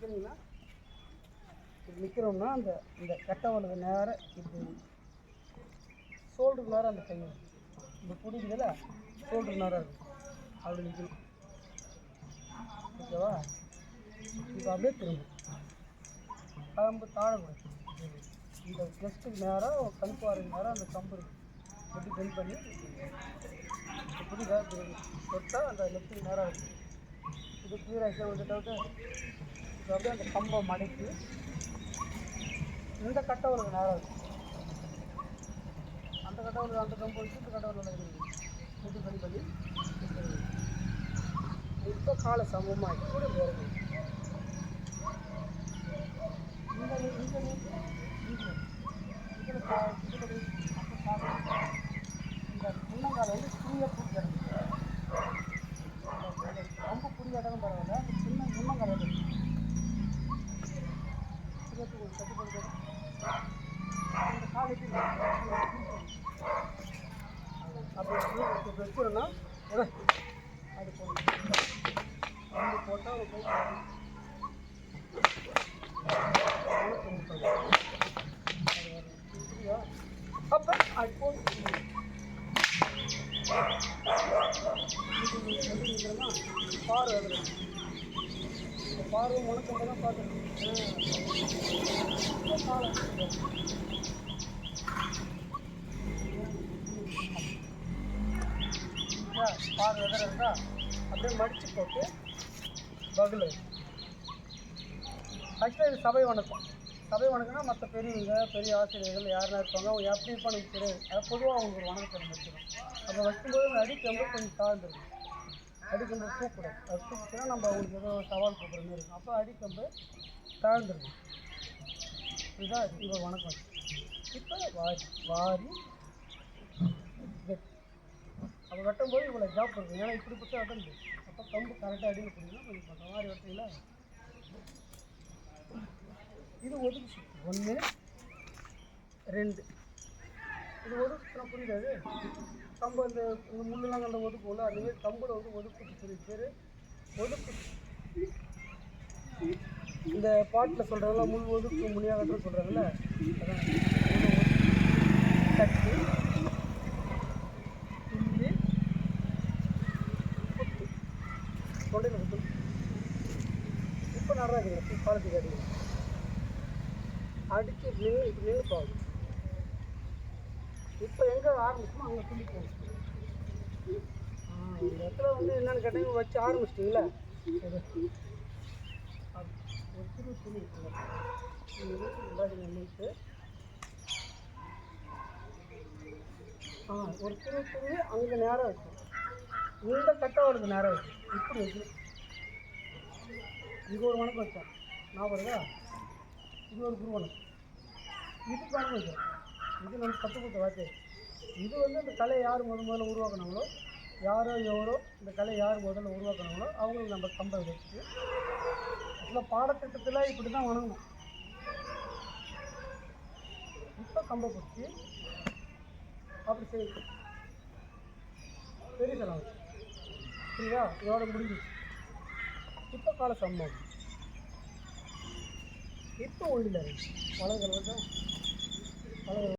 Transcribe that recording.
நிற்கிறீங்கன்னா இப்படி நிற்கிறோம்னா அந்த இந்த கட்டவனுக்கு வலது நேரம் இப்படி ஷோல்டருக்கு நேரம் அந்த கை இந்த பிடிக்குதுல ஷோல்டருக்கு நேரம் இருக்கும் அப்படி நிற்கணும் ஓகேவா? இப்போ அப்படியே திரும்பும் கம்பு தாழக்கூடாது இந்த ஜஸ்ட்டுக்கு நேரம் கண் பாருக்கு நேரம் அந்த கம்பு எப்படி பெண்ட் பண்ணி? புரியுதா தொட்டால் அந்த லெஃப்ட்டுக்கு நேரம் இருக்கும் இது கிளியர் ஆகிடுச்சு வந்து இப்போ அப்படியே அந்த கம்பை மடக்கி. இந்த கட்டவருக்கு நேரம் இருக்கும் அந்த கட்டவருக்கு அந்த கம்பு வச்சு இந்த கட்டவரில் இருக்குது இப்படி பண்ணி பண்ணி இப்போ கால சமமாக கூட போகிறது இந்த இந்த இந்த முன்னங்கால வந்து ஃப்ரீயாக பூ ரொம்ப புரிய இடம் பரவாயில்ல. சின்ன முன்னங்கால வந்து இருபத்தி ஒரு கட்டி போட்டு இந்த கால் எப்படி அப்படி இப்படி அது போடணும் போட்டால் அப்போ அது போட்டு பாரு அதில் பார்வை முழக்கம் தான் பார்த்துருக்கேன் பார்வை எதிர இருந்தால் அப்படியே மடித்து போட்டு பகுல ஆக்சுவலாக இது சபை வணக்கம் சபை வணக்கம்னா மற்ற பெரியவங்க பெரிய ஆசிரியர்கள் யாரெல்லாம் இருப்பாங்க அவங்க எப்படி இருப்பான்னு எனக்கு தெரியாது அது பொதுவாக அவங்களுக்கு ஒரு வணக்கத்தை நம்ம வச்சுக்கணும் அப்போ வைக்கும்போது அந்த கொஞ்சம் தாழ்ந்துருக்கும் அடிக்கம்பு தூக்கணும் அது தூக்கினா நம்ம அவங்களுக்கு ஏதோ சவால் கொடுக்குற மாதிரி இருக்கும். அப்போ அடிக்கம்பு தாழ்ந்துடும் இதுதான் இவர் வணக்கம். இப்போ வாரி வாரி வெட்டு அப்போ வெட்டும்போது இவ்வளோ ஜாப் இருக்கும் ஏன்னா இப்படி பிடிச்சா வெட்ட முடியும் அப்போ கம்பு கரெக்டாக அடியில் பிடிக்கணும் கொஞ்சம் பண்ணுற மாதிரி வெட்டிங்களா இது ஒதுக்கு சுற்று ஒன்று ரெண்டு. இது ஒதுக்கு புரியுது கம்பு அந்த இந்த முள்ளெல்லாம் கண்ட ஒதுக்கும்ல அந்த மாதிரி கம்பில் வந்து ஒதுக்கு சுற்று புரியுது பேர் ஒதுக்கு இந்த பாட்டில் சொல்கிறாங்களா முள் ஒதுக்கு முனியாகட்டும் சொல்கிறாங்கல்ல அதான். தட்டு துள்ளி. தொண்டையில் குத்து இப்போ நல்லா இருக்குது பாலத்துக்கு அடிக்கணும் அடிச்சு நின்று இப்படி நின்று போகும் இப்போ எங்கே ஆரம்பிச்சோமோ அங்கே துணி இந்த இடத்துல வந்து என்னென்னு கேட்டீங்க வச்சு ஆரம்பிச்சிட்டிங்களா சரி ஒரு துணி இருக்குல்ல. முன்னாடி ஆ ஒரு சிறு துணி அங்கே நேரம் இருக்கும். இந்த கட்டவருக்கு நேரம் இருக்கும். இப்படி வைக்கணும் இது ஒரு வணக்கம் வச்சேன் நான் வருதா இது ஒரு குருவணம் இது வணக்கம் வச்சேன் இது நம்ம கற்றுக் கொடுத்த வார்த்தை. இது வந்து இந்த கலையை யார் முத முதல்ல உருவாக்குனாங்களோ யாரோ எவரோ இந்த கலையை யார் முதல்ல உருவாக்குனாங்களோ அவங்களுக்கு நம்ம கம்பல் வச்சுட்டு இந்த பாடத்திட்டத்தில் இப்படி தான் வணங்கணும். இப்போ கம்பை பிடிச்சி அப்படி செய்யணும். பெரிய செலவு. சரியா இதோட முடிஞ்சிச்சு. இப்போ கால சம்பவம் இப்போ ஒன்றில் வலது கலவை தான் வலது